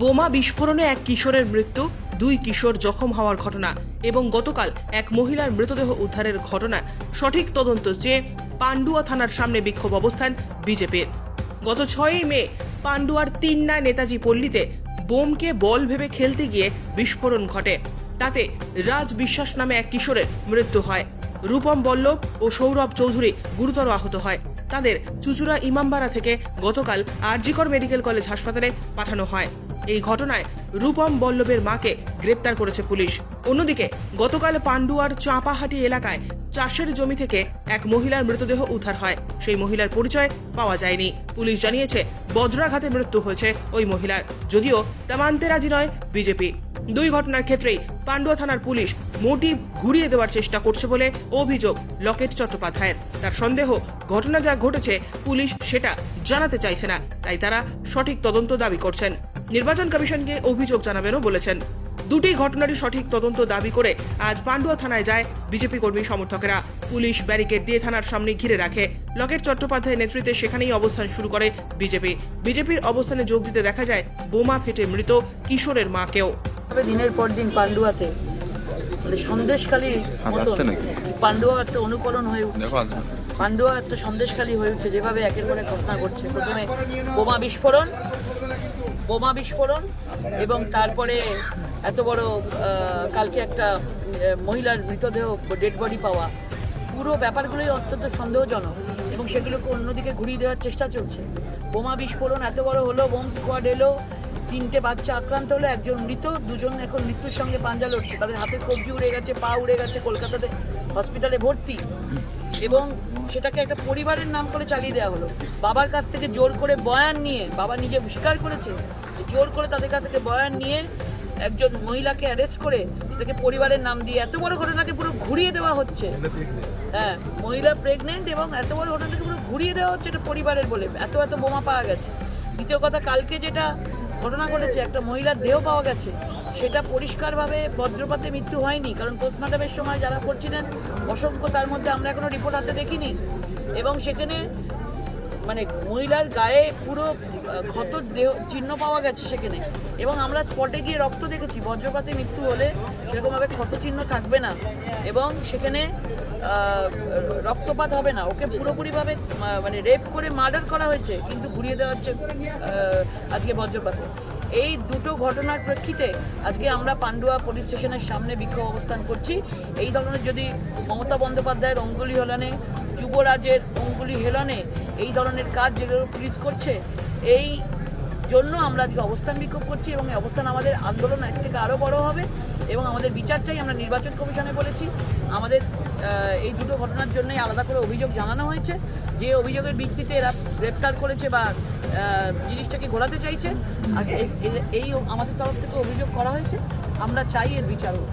বোমা বিস্ফোরণে এক কিশোরের মৃত্যু, দুই কিশোর জখম হওয়ার ঘটনা এবং গতকাল এক মহিলার মৃতদেহ উদ্ধারের ঘটনা। সঠিক তদন্ত চেয়ে পান্ডুয়া থানার সামনে বিক্ষোভ অবস্থান বিজেপির। গত ছয়ই মে পান্ডুয়ার তিন্না নেতাজি পল্লীতে বোমকে বল ভেবে খেলতে গিয়ে বিস্ফোরণ ঘটে। তাতে রাজ বিশ্বাস নামে এক কিশোরের মৃত্যু হয়। রূপম বল্লভ ও সৌরভ চৌধুরী গুরুতর আহত হয়। তাদের চুচুড়া ইমামবাড়া থেকে গতকাল আরজিকর মেডিকেল কলেজ হাসপাতালে পাঠানো হয়। এই ঘটনায় রূপম বল্লভের মাকে গ্রেপ্তার করেছে পুলিশ। অন্যদিকে, গতকাল পান্ডুয়ার চাঁপাহাটি এলাকায় চাষের জমি থেকে এক মহিলার মৃতদেহ উদ্ধার হয়। সেই মহিলার পরিচয় পাওয়া যায়নি। পুলিশ জানিয়েছে, বজ্রাঘাতে মৃত্যু হয়েছে ওই মহিলার। যদিও তা মানতে রাজি নয় বিজেপি। দুই ঘটনার ক্ষেত্রেই পান্ডুয়া থানার পুলিশ মোটিভ ঘুরিয়ে দেওয়ার চেষ্টা করছে বলে অভিযোগ লকেট চট্টোপাধ্যায়ের। তার সন্দেহ, ঘটনা যা ঘটেছে, পুলিশ সেটা জানাতে চাইছে না, তাই তারা সঠিক তদন্ত দাবি করছেন। নির্বাচন কমিশনকে অভিযোগ জানাবেনও বলেছেন। দুটি ঘটনারই সঠিক তদন্ত দাবি করে আজ পান্ডুয়া থানায় যায় বিজেপি কর্মী সমর্থকেরা। পুলিশ ব্যারিকেড দিয়ে থানার সামনে ঘিরে রাখে। লকেট চট্টোপাধ্যায়ের নেতৃত্বে সেখানেই অবস্থান শুরু করে বিজেপি। বিজেপির অবস্থানে যোগ দিতে দেখা যায় বোমা ফেটে মৃত কিশোরের মাকেও। তবে দিনের পর দিন পান্ডুয়াতে মানে সন্দেশখালী নাকি? পান্ডুয়া একটা অনুকরণ হয়ে উঠছে। পান্ডুয়া একটা সন্দেশখালী হয়ে উঠছে যেভাবে একের পর এক ঘটনা ঘটছে। প্রথমে বোমা বিস্ফোরণ বোমা বিস্ফোরণ এবং তারপরে এত বড় কালকে একটা মহিলার মৃতদেহ ডেড বডি পাওয়া, পুরো ব্যাপারগুলোই অত্যন্ত সন্দেহজনক এবং সেগুলোকে অন্যদিকে ঘুরিয়ে দেওয়ার চেষ্টা চলছে। বোমা বিস্ফোরণ এত বড় হলো, বোম স্কোয়াড এলো, তিনটে বাচ্চা আক্রান্ত হলো, একজন মৃত, দুজন এখন মৃত্যুর সঙ্গে পাঞ্জা লড়ছে। তাদের হাতের কবজি উড়ে গেছে, পা উড়ে গেছে কলকাতাতে হসপিটালে ভর্তি। এবং সেটাকে একটা পরিবারের নাম করে চালিয়ে দেওয়া হলো। বাবার কাছ থেকে জোর করে বয়ান নিয়ে বাবা নিজে স্বীকার করেছে জোর করে তাদের কাছ থেকে বয়ান নিয়ে একজন মহিলাকে অ্যারেস্ট করে তাকে পরিবারের নাম দিয়ে এত বড় ঘটনাকে পুরো ঘুরিয়ে দেওয়া হচ্ছে। হ্যাঁ মহিলা প্রেগনেন্ট এবং এত বড় ঘটনাকে পুরো ঘুরিয়ে দেওয়া হচ্ছে এটা পরিবারের বলে। এত এত বোমা পাওয়া গেছে। দ্বিতীয় কথা কালকে যেটা ঘটনা ঘটেছে একটা মহিলার দেহ পাওয়া গেছে। সেটা পরিষ্কারভাবে বজ্রপাতে মৃত্যু হয়নি কারণ পোস্টমর্টমের সময় যারা করছিলেন অসংখ্য তার মধ্যে আমরা এখনও রিপোর্ট হাতে দেখিনি। এবং সেখানে মানে মহিলার গায়ে পুরো আহ, ক্ষতর দেহ চিহ্ন পাওয়া গেছে সেখানে। এবং আমরা স্পটে গিয়ে রক্ত দেখেছি বজ্রপাতে মৃত্যু হলে সেরকমভাবে ক্ষত চিহ্ন থাকবে না। এবং সেখানে রক্তপাত হবে না। ওকে পুরোপুরিভাবে মানে রেপ করে মার্ডার করা হয়েছে, কিন্তু ঘুরিয়ে দেওয়া হচ্ছে আজকে বজ্রপাতে। এই দুটো ঘটনার প্রেক্ষিতে আজকে আমরা পান্ডুয়া পুলিশ স্টেশনের সামনে বিক্ষোভ অবস্থান করছি। এই ধরনের যদি মমতা বন্দ্যোপাধ্যায়ের অঙ্গুলি হেলনে, যুবরাজের অঙ্গুলি হেলনে এই ধরনের কাজ যেগুলো পুলিশ করছে, এই জন্য আমরা আজকে অবস্থান বিক্ষোভ করছি এবং এই অবস্থান আমাদের আন্দোলন এর থেকে আরও বড় হবে। এবং আমাদের বিচার চাই আমরা নির্বাচন কমিশনে বলেছি। আমাদের এই দুটো ঘটনার জন্যই আলাদা করে অভিযোগ জানানো হয়েছে। যে অভিযোগের ভিত্তিতে এরা গ্রেপ্তার করেছে বা জিনিসটাকে ঘোরাতে চাইছে। আর এই আমাদের তরফ থেকে অভিযোগ করা হয়েছে। আমরা চাই এর বিচার হোক।